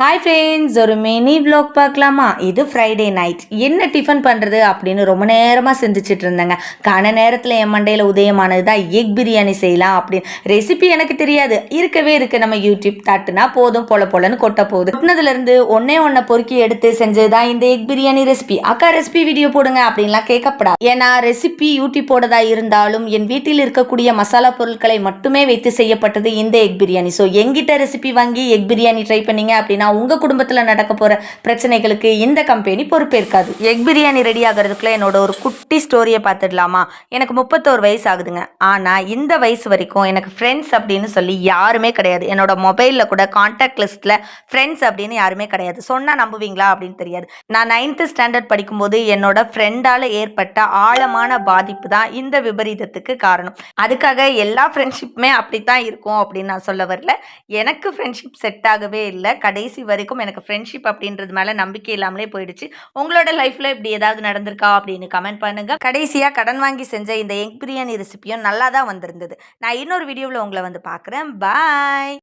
Hi friends ஒரு mini vlog பார்க்கலாமா? இது ஃப்ரைடே நைட் என்ன டிஃபன் பண்ணுறது அப்படின்னு ரொம்ப நேரமாக சிந்திச்சிட்டு இருந்தேங்க. கன நேரத்தில் என் மண்டையில் உதயமானது தான் எக் பிரியாணி செய்யலாம் அப்படின்னு. ரெசிபி எனக்கு தெரியாது. இருக்கவே இருக்கு. நம்ம யூடியூப் தட்டுனா போதும் போல போலன்னு கொட்ட போகுது. கொட்டினதுலேருந்து ஒன்றே ஒன்றை பொறுக்கி எடுத்து செஞ்சது தான் இந்த எக் பிரியாணி ரெசிபி அக்கா ரெசிபி வீடியோ போடுங்க அப்படின்லாம் கேட்கப்படாது. ஏன்னா ரெசிபி யூடியூப்போடதாக இருந்தாலும் என் வீட்டில் இருக்கக்கூடிய மசாலா பொருட்களை மட்டுமே வைத்து செய்யப்பட்டது இந்த எக் பிரியாணி. ஸோ எங்கிட்ட ரெசிபி வாங்கி எக் பிரியாணி ட்ரை பண்ணீங்க அப்படின்னா உங்கள் குடும்பத்தில் நடக்க போகிற பிரச்சனைகளுக்கு இந்த கம்பெனி பொறுப்பேற்காது. எக் பிரியாணி ரெடி ஆகிறதுக்குள்ள என்னோட ஒரு குட்டி ஸ்டோரியை பார்த்துடலாமா? எனக்கு முப்பத்தோரு வயசு ஆகுதுங்க. ஆனால் இந்த வயசு வரைக்கும் எனக்கு ஃப்ரெண்ட்ஸ் அப்படின்னு சொல்லி யாருமே கிடையாது. என்னோட மொபைலில் கூட காண்டாக்ட் லிஸ்ட்டில் ஃப்ரெண்ட்ஸ் அப்படின்னு யாருமே கிடையாது. சொன்னால் நம்புவீங்களா அப்படின்னு தெரியாது. நான் நைன்த்து ஸ்டாண்டர்ட் படிக்கும்போது என்னோட ஃப்ரெண்டால் ஏற்பட்ட ஆழமான பாதிப்பு தான் இந்த விபரீதத்துக்கு காரணம். அதுக்காக எல்லா ஃப்ரெண்ட்ஷிப்புமே அப்படித்தான் இருக்கும் அப்படின்னு நான் சொல்ல வரல. எனக்கு ஃப்ரெண்ட்ஷிப் செட் ஆகவே இல்லை. கடைசி கடைசி வரைக்கும் எனக்கு ஃப்ரெண்ட்ஷிப் அப்படின்றது மேலே நம்பிக்கை இல்லாமலே போயிடுச்சு. உங்களோட லைஃப்பில் இப்படி ஏதாவது நடந்திருக்கா அப்படின்னு கமெண்ட் பண்ணுங்க. கடைசியாக கடன் வாங்கி செஞ்ச இந்த எக் பிரியாணி ரெசிபியும் நல்லா தான் வந்திருந்தது. நான் இன்னொரு வீடியோவில் உங்களை வந்து பார்க்குறேன். பாய்